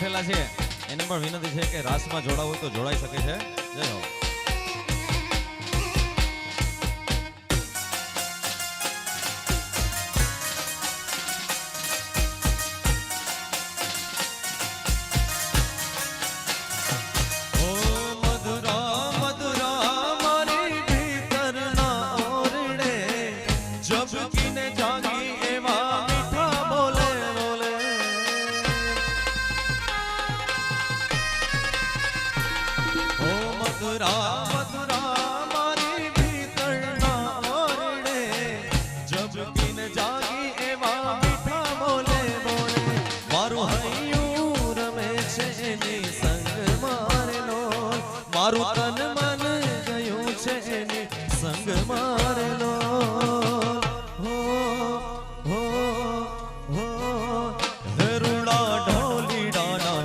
બેઠેલા છે એને પણ વિનંતી છે કે રાસમાં જોડાવું તો જોડાઈ શકે છે. જય હો. જબકીને જાગી એવા મીઠા બોલે બોલે, મારું હૈયું રમે છે એની સંગ મારેલો મારું તન મન ગયું છે એની સંગ હો હો રૂડા ઢોલી ડાડા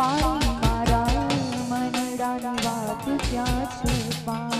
પાણી મારા મનડાની વાત ક્યાં છે પા